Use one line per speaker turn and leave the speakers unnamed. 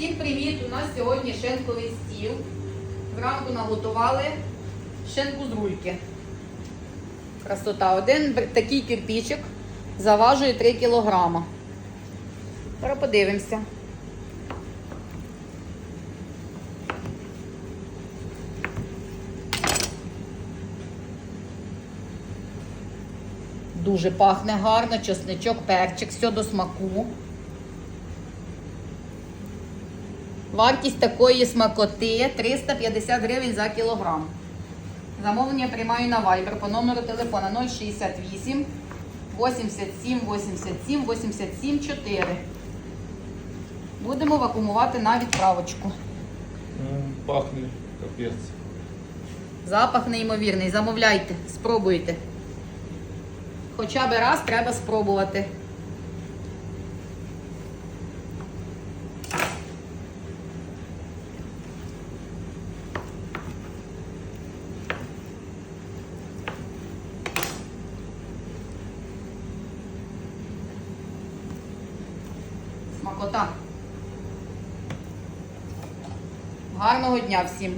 Всім привіт! У нас сьогодні шинковий стіл. Зранку наготували шинку з рульки. Красота. Один такий кирпичик заважує 3 кілограма. Зараз подивимося. Дуже пахне гарно, чесничок, перчик, все до смаку. Вартість такої смакоти 350 гривень за кілограм. Замовлення приймаю на Viber по номеру телефона 068 87 87 87 4. Будемо вакуумувати на відправочку.
Ну, пахне капець.
Запах неймовірний. Замовляйте, спробуйте. Хоча б раз треба спробувати. Смакота. Гарного дня всім!